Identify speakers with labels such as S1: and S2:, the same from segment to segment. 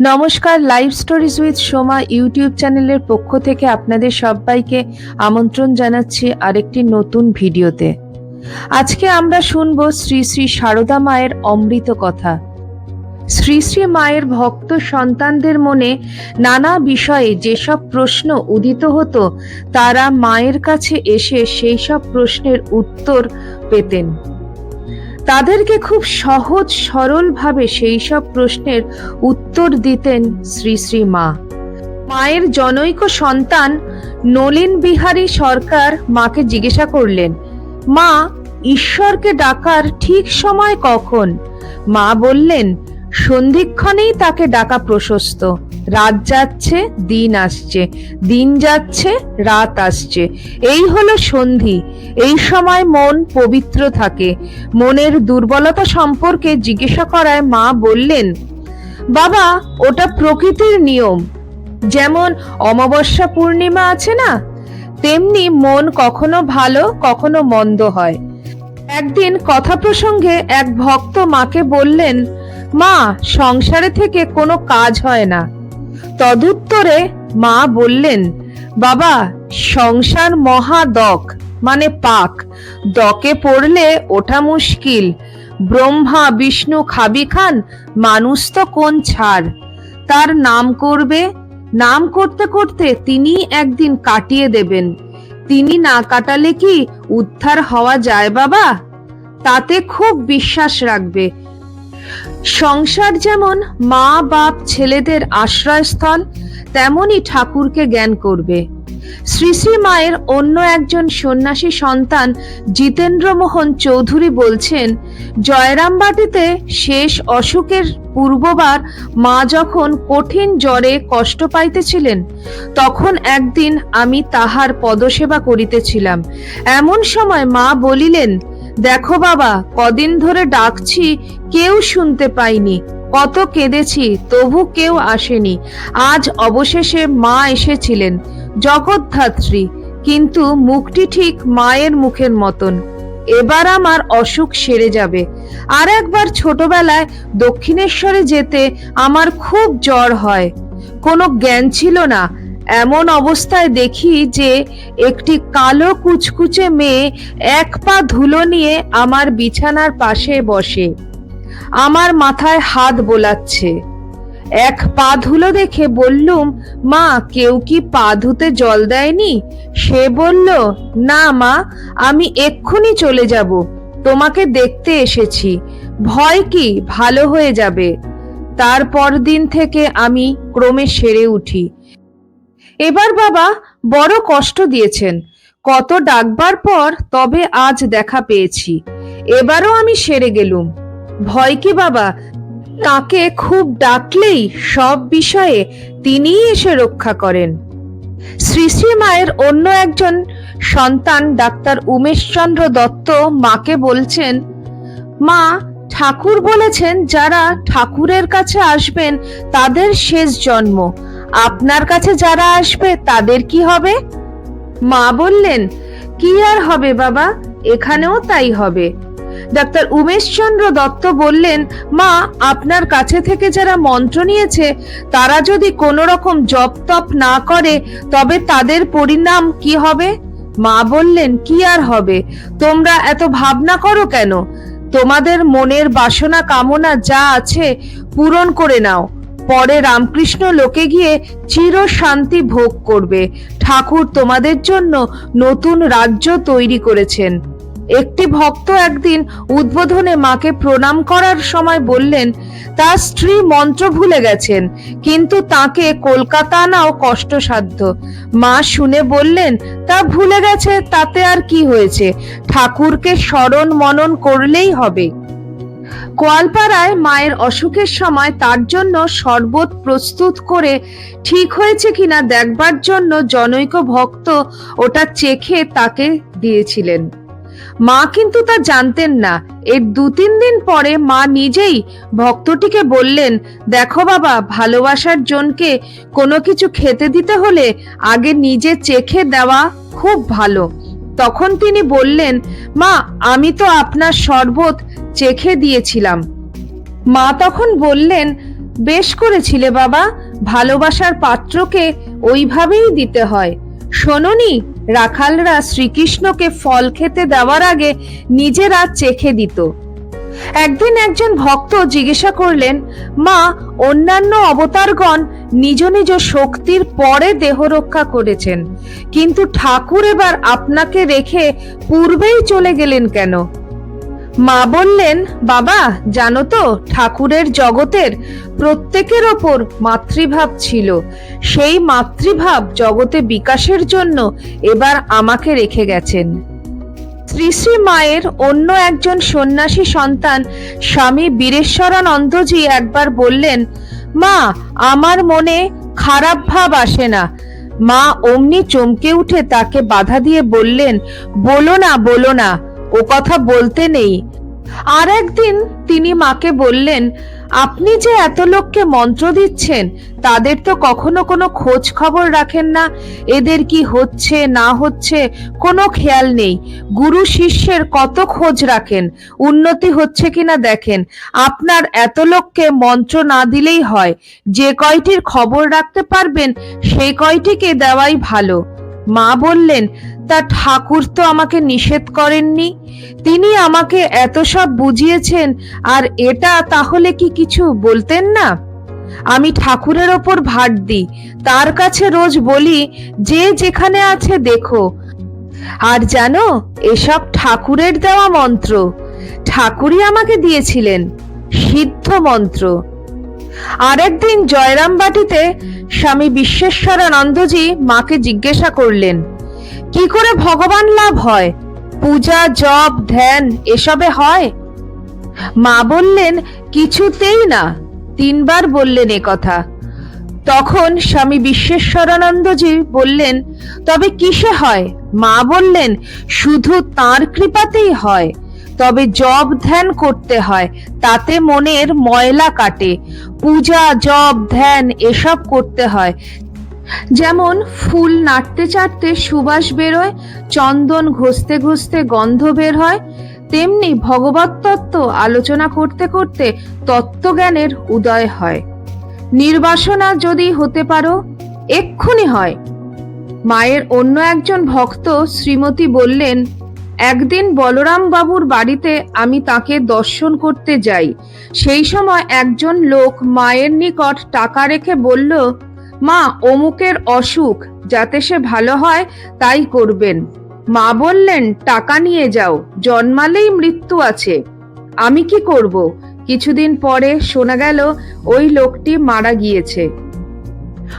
S1: নমস্কার live stories with Soma YouTube চ্যানেলের পক্ষ থেকে আপনাদের সবাইকে আমন্ত্রণ জানাচ্ছি আরেকটি নতুন ভিডিওতে। আজকে আমরা শুনব শ্রী শ্রী সারদা মায়ের অমৃত কথা। শ্রী শ্রী মায়ের ভক্ত সন্তানদের মনে নানা বিষয়ে যেসব প্রশ্ন উদিত হতো, তারা মায়ের কাছে এসে সেই সব প্রশ্নের উত্তর পেতেন। তাদেরকে খুব সহজ, সরলভাবে সেই সব প্রশ্নের উত্তর দিতেন শ্রী শ্রী মা। মায়ের জনৈক সন্তান নলিন বিহারী সরকার মাকে জিজ্ঞাসা করলেন, মা, ঈশ্বরকে ডাকার ঠিক সময় কখন? মা বললেন, সন্ধিক্ষণেই তাকে ডাকা প্রশস্ত। রাত যাচ্ছে, দিন আসছে। দিন যাচ্ছে, রাত আসছে। এই হলো সন্ধি। এই সময় মন পবিত্র থাকে। মনের দুর্বলতা সম্পর্কে জিজ্ঞাসা করায় মা বললেন, বাবা, ওটা প্রকৃতির নিয়ম। যেমন অমাবস্যা পূর্ণিমা আছে না, তেমনি মন কখনো ভালো, কখনো মন্দ হয়। একদিন কথা প্রসঙ্গে এক ভক্ত মাকে বললেন, মা, সংসারে থেকে কোনো কাজ হয় না। তদুত্তরে মা বললেন, বাবা, সংসার মহাদক মানে পাক। দকে পড়লে ওঠা মুশকিল। ব্রহ্মা, বিষ্ণু, খাবি খান, মানুষ তো কোন ছাড়? তার নাম করবে? নাম করতে করতে তিনি একদিন কাটিয়ে দেবেন। তিনি না কাটালে কি উদ্ধার হওয়া যায় বাবা? তাতে খুব বিশ্বাস রাখবে। সংসার যেমন মা, বাপ, ছেলেদের আশ্রয়স্থল তেমনই ঠাকুরকে জ্ঞান করবে। শ্রী শ্রী মায়ের অন্য একজন সন্ন্যাসী সন্তান জিতেন্দ্র মোহন চৌধুরী বলছেন, জয়রামবাটিতে শেষ অসুখের পূর্ববার মা যখন কঠিন জ্বরে কষ্ট পাইতেছিলেন, তখন একদিন আমি তাহার পদসেবা করিতেছিলাম। এমন সময় মা বলিলেন দেখো বাবা, কদিন ধরে ডাকছি, কেউ শুনতে পাইনি। কত কেঁদেছি, তবু কেউ আসেনি। আজ অবশেষে মা এসেছিলেন, জগদ্ধাত্রী। কিন্তু মুখটি ঠিক মায়ের মুখের মতন। এবার আমার অসুখ সেরে যাবে। আর একবার ছোটবেলায় দক্ষিণেশ্বরে যেতে আমার খুব জ্বর হয়। কোনো জ্ঞান ছিল না। এমন অবস্থায় দেখি যে একটি কালো কুচকুচে মেয়ে এক পা ধুলো নিয়ে আমার বিছানার পাশে বসে। আমার মাথায় হাত বোলাচ্ছে। এক পা ধুলো দেখে বললুম, মা, কেউ কি পা ধুতে জল দেয়নি? সে বলল, না মা, আমি এক্ষুনি চলে যাব। তোমাকে দেখতে এসেছি। ভয় কি? ভালো হয়ে যাবে। তারপর দিন থেকে আমি ক্রমে সেরে উঠি। এবার বাবা বড় কষ্ট দিয়েছেন। কত ডাকবার পর তবে আজ দেখা পেয়েছি। এবারও আমি সেরে গেলুম। ভয় কি বাবা? তাকে খুব ডাকলেই সব বিষয়ে তিনিই এসে রক্ষা করেন। শ্রী শ্রী মায়ের অন্য একজন সন্তান ডাক্তার উমেশচন্দ্র দত্ত মাকে বলছেন, মা, ঠাকুর বলেছেন যারা ঠাকুরের কাছে আসবেন তাদের শেষ জন্ম। আপনার কাছে যারা আসবে, তাদের কি হবে? মা বললেন, কি আর হবে বাবা? এখানেও তাই হবে। ডাক্তার উমেশচন্দ্র দত্ত বললেন, মা, আপনার কাছে থেকে যারা মন্ত্র নিয়েছে, তারা যদি কোনো রকম জপ তপ না করে, তবে তাদের পরিণাম কি হবে? মা বললেন, কি আর হবে? তোমরা এত ভাবনা করো কেন? তোমাদের মনের বাসনা কামনা যা আছে, পূরণ করে নাও। পরে রামকৃষ্ণ লোকে গিয়ে চির শান্তি ভোগ করবে। ঠাকুর তোমাদের জন্য নতুন রাজ্য তৈরি করেছেন। একটি ভক্ত একদিন উদ্বোধনে মাকে প্রণাম করার সময় বললেন তার স্ত্রী মন্ত্র ভুলে গেছেন, কিন্তু তাকে কলকাতা আনাও কষ্টসাধ্য। মা শুনে বললেন, তা ভুলে গেছে, তাতে আর কি হয়েছে? ঠাকুরকে স্মরণ মনন করলেই হবে। কোয়ালপাড়ায় মায়ের অসুখের সময় তার জন্য শরবত প্রস্তুত করে ঠিক হয়েছে কিনা দেখবার জন্য জনৈক ভক্ত ওটা চেখে তাকে দিয়েছিলেন। মা কিন্তু তা জানতেন না। এর দু তিন দিন পরে মা নিজেই ভক্তটিকে বললেন, দেখো বাবা, ভালোবাসার জনকে কোনো কিছু খেতে দিতে হলে আগে নিজে চেখে দেওয়া খুব ভালো। তখন তিনি বললেন, মা, আমি তো আপনার শরবত চেখে দিয়েছিলাম। মা তখন বললেন, বেশ করেছিলে বাবা, ভালোবাসার পাত্রকে ওইভাবেই দিতে হয়। শোনোনি, রাখালরা শ্রীকৃষ্ণকে ফল খেতে দেওয়ার আগে নিজেরা চেখে দিত। একদিন একজন ভক্ত জিজ্ঞাসা করলেন, মা, অন্যান্য অবতারগণ নিজ নিজ শক্তির পরে দেহ রক্ষা করেছেন, কিন্তু ঠাকুর এবার আপনাকে রেখে পূর্বেই চলে গেলেন কেন? মা বললেন, বাবা, জানো তো, ঠাকুরের জগতের প্রত্যেকের ওপর মাতৃভাব ছিল। সেই মাতৃভাব জগতে বিকাশের জন্য এবার আমাকে রেখে গেছেন। শ্রী শ্রী মায়ের অন্য একজন সন্ন্যাসী সন্তান স্বামী বীরেশ্বরানন্দজি একবার বললেন, মা, আমার মনে খারাপ ভাব আসে না। মা অমনি চমকে উঠে তাকে বাধা দিয়ে বললেন, বলো না বলো না, ও কথা বলতে নেই। আর একদিন তিনি মাকে বললেন আপনি যে এত লোককে মন্ত্র দিচ্ছেন, তাদের তো কখনো কোনো খোঁজ খবর রাখেন না। এদের কি হচ্ছে, না হচ্ছে, কোনো খেয়াল নেই। গুরু শিষ্যের কত খোঁজ রাখেন, উন্নতি হচ্ছে কিনা দেখেন। আপনার এত লোককে মন্ত্র না দিলেই হয়। যে কয়টির খবর রাখতে পারবেন সেই কয়টিকে দেওয়াই ভালো। মা বললেন তা ঠাকুর তো আমাকে নিষেধ করেননি। তিনি আমাকে এত সব বুঝিয়েছেন, আর এটা তাহলে কি কিছু বলতেন না? আমি ঠাকুরের ওপর ভাট দিই, তার কাছে রোজ বলি, যে যেখানে আছে দেখো। আর জানো, এসব ঠাকুরের দেওয়া মন্ত্র, ঠাকুরই আমাকে দিয়েছিলেন, সিদ্ধ মন্ত্র। আরেকদিন জয়রাম বাটিতে স্বামী বিশ্বেশ্বরানন্দজি মাকে জিজ্ঞাসা করলেন কি করে ভগবান লাভ হয়? পূজা, জপ, ধ্যান, এসবে হয়? মা বললেন, কিছুতেই না। তিনবার বললেন এ কথা। তখন স্বামী বিশ্বেশ্বরানন্দজি বললেন, তবে কিসে হয়? মা বললেন, শুধু তার কৃপাতেই হয়। তবে জব ধ্যান করতে হয়, তাতে মনের ময়লা কাটে। পূজা জব ধ্যান, এসব করতে হয়। যেমন ফুল নাড়তে চাড়তে সুবাস বেরোয়, চন্দন ঘষতে ঘষতে গন্ধ বের হয়, তেমনি ভগবত তত্ত্ব আলোচনা করতে করতে তত্ত্বজ্ঞানের উদয় হয়। নির্বাসনা যদি হতে পারো, এক্ষুনি হয়। মায়ের অন্য একজন ভক্ত শ্রীমতী বললেন, একদিন বলরাম বাবুর বাড়িতে আমি তাকে দর্শন করতে যাই। সেই সময় একজন লোক মায়ের নিকট টাকা রেখে বলল মা, অমুকের অসুখ, যাতে সে ভালো হয়, তাই করবেন। মা বললেন, টাকা নিয়ে যাও, জন্মালেই মৃত্যু আছে। আমি কি করব? কিছুদিন পরে শোনা গেল, ওই লোকটি মারা গিয়েছে।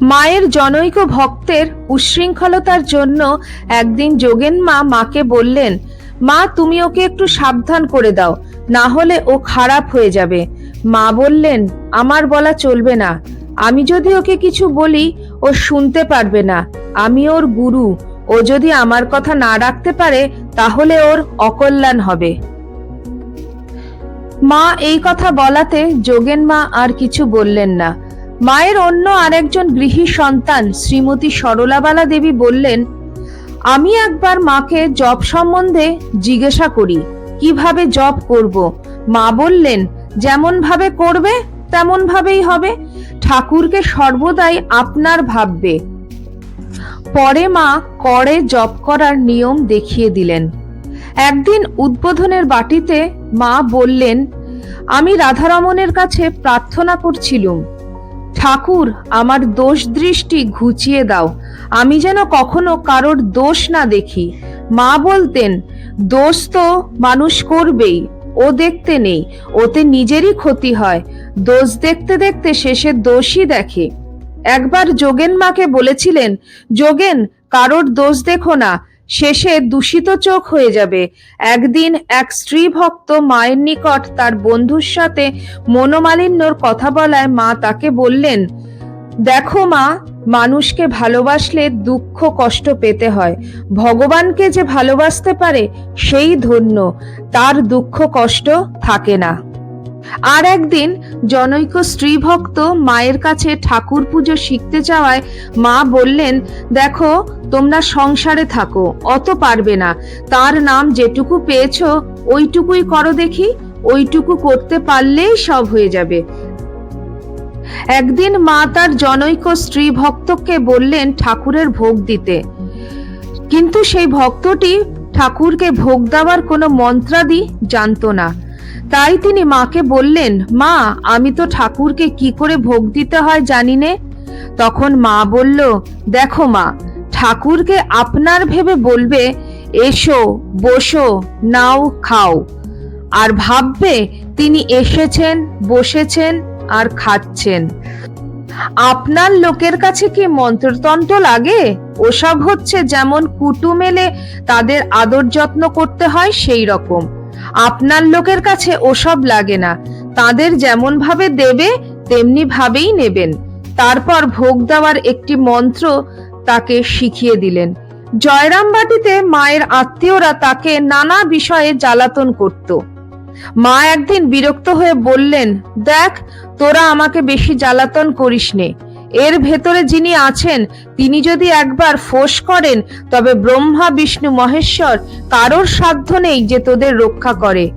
S1: মায়ের জনৈক ভক্তের উচ্ছৃঙ্খলতার জন্য একদিন যোগেন মা মাকে বললেন, মা, তুমি ওকে একটু সাবধান করে দাও, না হলে ও খারাপ হয়ে যাবে। মা বললেন, আমার বলা চলবে না। আমি যদি ওকে কিছু বলি, ও শুনতে পারবে না। আমি ওর গুরু। ও যদি আমার কথা না রাখতে পারে, তাহলে ওর অকল্যাণ হবে। মা, এই কথা বলাতে যোগেন মা আর কিছু বললেন না। মায়ের অন্য আরেকজন গৃহী সন্তান, শ্রীমতী সরলাবালা দেবী বললেন, আমি একবার মাকে জব সম্বন্ধে জিজ্ঞাসা করি, কীভাবে জব করব? মা বললেন যেমন ভাবে করবে তেমন ভাবেই হবে। ঠাকুরকে সর্বদাই আপনার ভাববে। পরে মা করে জপ করার নিয়ম দেখিয়ে দিলেন। একদিন উদ্বোধনের বাটিতে মা বললেন, আমি রাধারমণের কাছে প্রার্থনা করছিলুম। ঠাকুর, আমার দোষ দৃষ্টি ঘুচিয়ে দাও। আমি যেন কখনো কারোর দোষ না দেখি। মা বলতেন, দোষ তো মানুষ করবেই, ও দেখতে নেই, ওতে নিজেরই ক্ষতি হয়। দোষ দেখতে দেখতে শেষে দোষই দেখে। একবার যোগেন মাকে বলেছিলেন, যোগেন, কারোর দোষ দেখো না, শেষে দূষিত চোখ হয়ে যাবে। একদিন এক স্ত্রী ভক্ত মায়ের নিকট তার বন্ধুর সাথে মনোমালিন্যর কথা বলায় মা তাকে বললেন, দেখো মা, মানুষকে ভালোবাসলে দুঃখ কষ্ট পেতে হয়। ভগবানকে যে ভালোবাসতে পারে, সেই ধন্য। তার দুঃখ কষ্ট থাকে না। আর একদিন জনৈক স্ত্রী ভক্ত মায়ের কাছে ঠাকুর পুজো শিখতে চাওয়ায় মা বললেন, দেখো, তোমরা সংসারে থাকো, অত পারবে না। তার নাম যেটুকু পেয়েছ, ওইটুকুই করো দেখি, ওইটুকু করতে পারলেই সব হয়ে যাবে। একদিন মা তার জনৈক স্ত্রী ভক্তকে বললেন ঠাকুরের ভোগ দিতে। কিন্তু সেই ভক্তটি ঠাকুরকে ভোগ দেওয়ার কোনো মন্ত্রাদি জানতো না। তাই তিনি মাকে বললেন, মা, আমি তো ঠাকুরকে কি করে ভোগ দিতে হয় জানি নে? তখন মা বলল, দেখো মা, ঠাকুরকে আপনার ভেবে বলবে, এসো, বসো, নাও, খাও। আর ভাববে, তিনি এসেছেন, বসেছেন আর খাচ্ছেন। আপনার লোকের কাছে কি মন্ত্রতন্ত্র লাগে? ওসব হচ্ছে যেমন কুটুম এলে তাদের আদর যত্ন করতে হয় সেই রকম। আপনার লোকের কাছে ওসব লাগে না। তাদের যেমন ভাবে দেবে, তেমনি ভাবেই নেবেন। তারপর ভোগ দেওয়ার একটি মন্ত্র তাকে শিখিয়ে দিলেন। জয়রামবাটিতে মায়ের আত্মীয়রা তাকে নানা বিষয়ে জ্বালাতন করত। মা একদিন বিরক্ত হয়ে বললেন, দেখ, তোরা আমাকে বেশি জ্বালাতন করিস নে এর ভেতরে যিনি আছেন, তিনি যদি একবার ফোঁস করেন, তবে ব্রহ্মা, বিষ্ণু, মহেশ্বর কারোর সাধ্য নেই যে তোদের রক্ষা করে।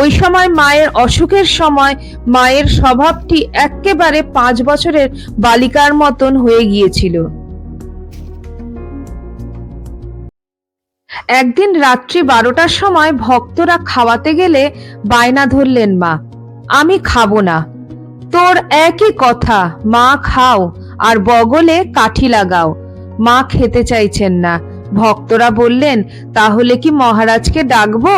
S1: ওই সময় মায়ের অসুখের সময় মায়ের স্বভাবটি এক্কেবারে পাঁচ বছরের বালিকার মতন হয়ে গিয়েছিল। একদিন রাত্রি বারোটার সময় ভক্তরা খাওয়াতে গেলে বায়না ধরলেন মা, আমি খাব না। তোর একই কথা, মা খাও আর বগলে কাঠি লাগাও। মা খেতে চাইছেন না। ভক্তরা বললেন, তাহলে কি মহারাজকে ডাকবো?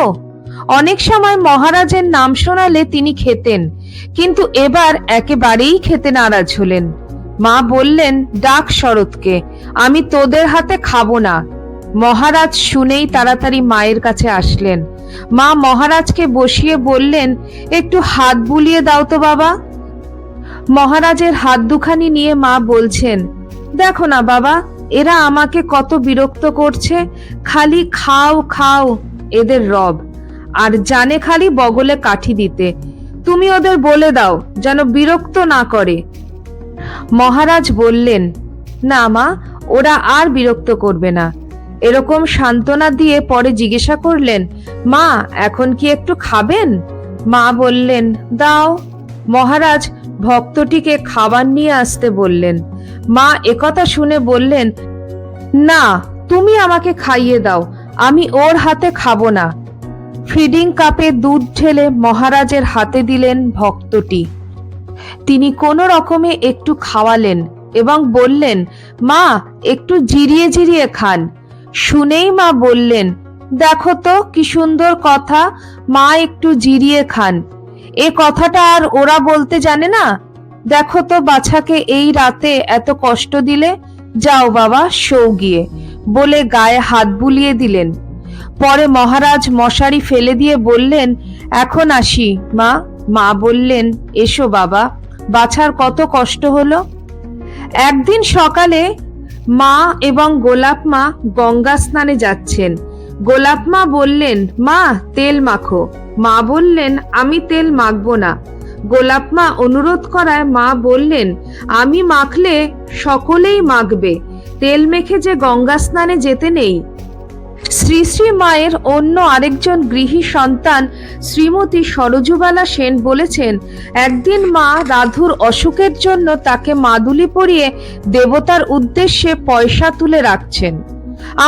S1: অনেক সময় মহারাজের নাম শোনালে তিনি খেতেন, কিন্তু এবার একেবারেই খেতে নারাজ হলেন। মা বললেন, ডাক শরৎকে, আমি তোদের হাতে খাব না। মহারাজ শুনেই তাড়াতাড়ি মায়ের কাছে আসলেন। মা মহারাজকে বসিয়ে বললেন, একটু হাত বুলিয়ে দাও তো বাবা। মহারাজের হাত দুখানি নিয়ে মা বলছেন, দেখো না বাবা, এরা আমাকে কত বিরক্ত করছে, খালি খাও খাও, এদের রব। আর জানে খালি বগলে কাঠি দিতে। তুমি ওদের বলে দাও, যেন বিরক্ত না করে। মহারাজ বললেন, না মা, ওরা আর বিরক্ত করবে না। এরকম সান্ত্বনা দিয়ে পরে জিজ্ঞাসা করলেন, মা, এখন কি একটু খাবেন? মা বললেন, দাও। মহারাজ ভক্তটিকে খাবার নিয়ে আসতে বললেন। মা একথা শুনে বললেন, না, তুমি আমাকে খাইয়ে দাও, আমি ওর হাতে খাব না। ফিডিং কাপে দুধ ঢেলে মহারাজের হাতে দিলেন ভক্তটি। তিনি কোনো রকমে একটু খাওয়ালেন এবং বললেন, মা, একটু জিরিয়ে জিরিয়ে খান। শুনেই মা বললেন, দেখো তো কি সুন্দর কথা, মা একটু জিরিয়ে খান। এ কথাটা আর ওরা বলতে জানে না? দেখো তো বাছাকে এই রাতে এত কষ্ট দিলে। যাও বাবা, শো গিয়ে। বলে গায়ে হাত বুলিয়ে দিলেন। পরে মহারাজ মশারি ফেলে দিয়ে বললেন, এখন আসি, মা। মা বললেন, এসো বাবা, বাছার কত কষ্ট হলো? একদিন সকালে মা এবং গোলাপ মা গঙ্গা স্নানে যাচ্ছেন। গোলাপ মা বললেন, মা, তেল মাখো। মা বললেন, আমি তেল মাখবো না। গোলাপ মা অনুরোধ করায় মা বললেন, আমি মাখলে সকলেই মাখবে। তেল মেখে যে গঙ্গা স্নানে যেতে নেই। শ্রী শ্রী মায়ের অন্য আরেকজন গৃহী সন্তান শ্রীমতী সরজুবালা সেন বলেছেন, একদিন মা রাধুর অসুখের জন্য তাকে মাদুলি পরিয়ে দেবতার উদ্দেশ্যে পয়সা তুলে রাখছেন।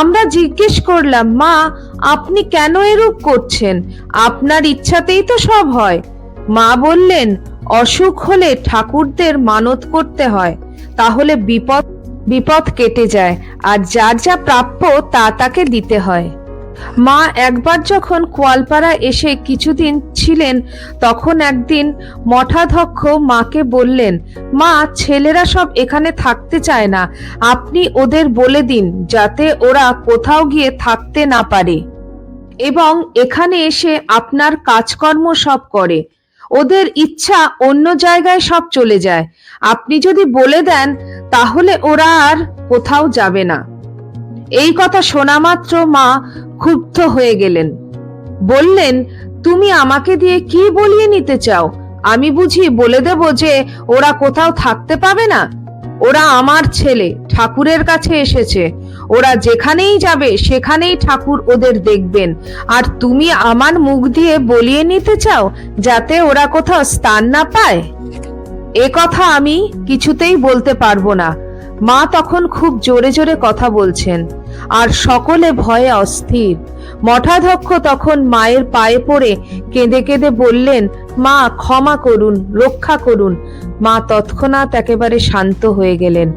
S1: আমরা জিজ্ঞেস করলাম, মা আপনি কেন এরূপ করছেন? আপনার ইচ্ছাতেই তো সব হয়। মা বললেন, অসুখ হলে ঠাকুরদের মানত করতে হয়, তাহলে বিপদ বিপদ কেটে যায়, আর যার যা প্রাপ্য তা তাকে দিতে হয়। মা একবার যখন কোয়ালপাড়া এসে কিছুদিন ছিলেন, তখন একদিন মঠাধ্যক্ষ মাকে বললেন, মা, ছেলেরা সব এখানে থাকতে চায় না। আপনি ওদের বলে দিন, যাতে ওরা কোথাও গিয়ে থাকতে না পারে। এবং এখানে এসে আপনার কাজকর্ম সব করে। ওদের ইচ্ছা অন্য জায়গায় সব চলে যায়। আপনি যদি বলে দেন, তাহলে ওরা আর কোথাও যাবে না। এই কথা শোনা মাত্র মা ক্ষুব্ধ হয়ে গেলেন। বললেন, তুমি আমাকে দিয়ে কি বলিয়ে নিতে চাও? আমি বুঝি বলে দেব যে ওরা কোথাও থাকতে পাবে না। ওরা আমার ছেলে, ঠাকুরের কাছে এসেছে। ওরা যেখানেই যাবে, সেখানেই ঠাকুর ওদের দেখবেন। আর তুমি আমার মুখ দিয়ে বলিয়ে নিতে চাও, যাতে ওরা কোথাও স্থান না পায়? এ কথা আমি কিছুতেই বলতে পারব না। মা তখন খুব জোরে জোরে কথা বলছেন। আর সকলে ভয়ে অস্থির। মঠাধ্যক্ষ তখন মায়ের পায়ে পড়ে কেঁদে কেঁদে বললেন, মা, ক্ষমা করুন, রক্ষা করুন। মা তৎক্ষণাৎ একেবারে শান্ত হয়ে গেলেন।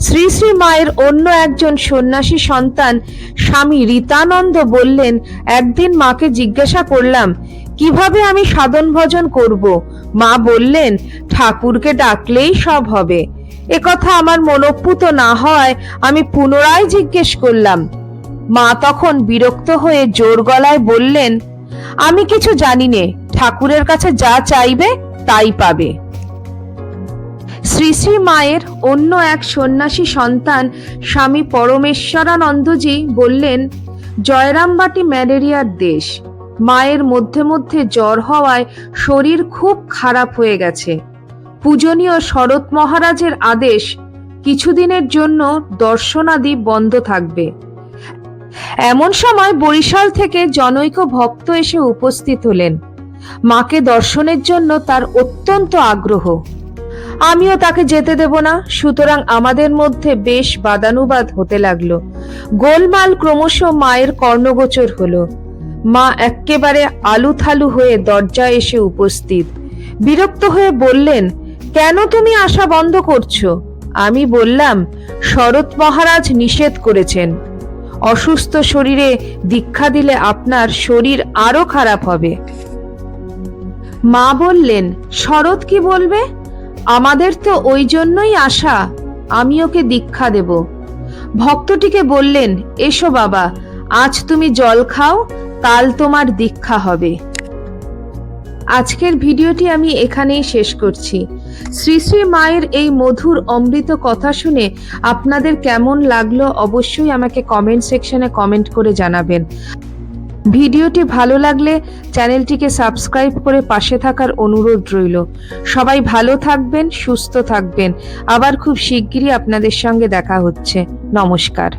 S1: শ্রী শ্রী মায়ের অন্য একজন সন্ন্যাসী সন্তান, স্বামী রীতানন্দ বললেন, একদিন মাকে জিজ্ঞাসা করলাম, কীভাবে আমি সাধন ভজন করব? মা বললেন, ঠাকুরকে ডাকলেই সব হবে। একথা আমার মনোপুত না হয়, আমি পুনরায় জিজ্ঞেস করলাম। মা তখন বিরক্ত হয়ে জোর গলায় বললেন, আমি কিছু জানি নে, ঠাকুরের কাছে যা চাইবে, তাই পাবে। শ্রী শ্রী মায়ের অন্য এক সন্ন্যাসী সন্তান, স্বামী পরমেশ্বরানন্দজি বললেন জয়রামবাটি ম্যালেরিয়ার দেশ। মায়ের মধ্যে মধ্যে জ্বর হওয়ায় শরীর খুব খারাপ হয়ে গেছে। পূজনীয় শরৎ মহারাজের আদেশ, কিছুদিনের জন্য দর্শনাদি বন্ধ থাকবে। এমন সময় বরিশাল থেকে জনৈক ভক্ত এসে উপস্থিত হলেন। মাকে দর্শনের জন্য তার অত্যন্ত আগ্রহ। আমিও তাকে যেতে দেব না, সুতরাং আমাদের মধ্যে বেশ বাদানুবাদ হতে লাগল। গোলমাল ক্রমশ মায়ের কর্ণগোচর হলো। মা এক্কেবারে আলুথালু হয়ে দরজায় এসে উপস্থিত। বিরক্ত হয়ে বললেন কেন তুমি আসা বন্ধ করছ? আমি বললাম, শরৎ মহারাজ নিষেধ করেছেন। অসুস্থ শরীরে দীক্ষা দিলে আপনার শরীর আরও খারাপ হবে। মা বললেন, শরৎ কি বলবে? আমাদের তো ওই জন্যই আশা, আমি ওকে দীক্ষা দেব। ভক্তটিকে বললেন, এসো বাবা, আজ তুমি জল খাও, কাল তোমার দীক্ষা হবে। আজকের ভিডিওটি আমি এখানেই শেষ করছি। শ্রী শ্রী মায়ের এই মধুর অমৃত কথা শুনে আপনাদের কেমন লাগল অবশ্যই আমাকে কমেন্ট সেকশনে কমেন্ট করে জানাবেন। ভিডিওটি ভালো লাগলে চ্যানেলটিকে সাবস্ক্রাইব করে পাশে থাকার অনুরোধ রইল। সবাই ভালো থাকবেন, সুস্থ থাকবেন। আবার খুব শিগগিরই আপনাদের সঙ্গে দেখা হচ্ছে। নমস্কার।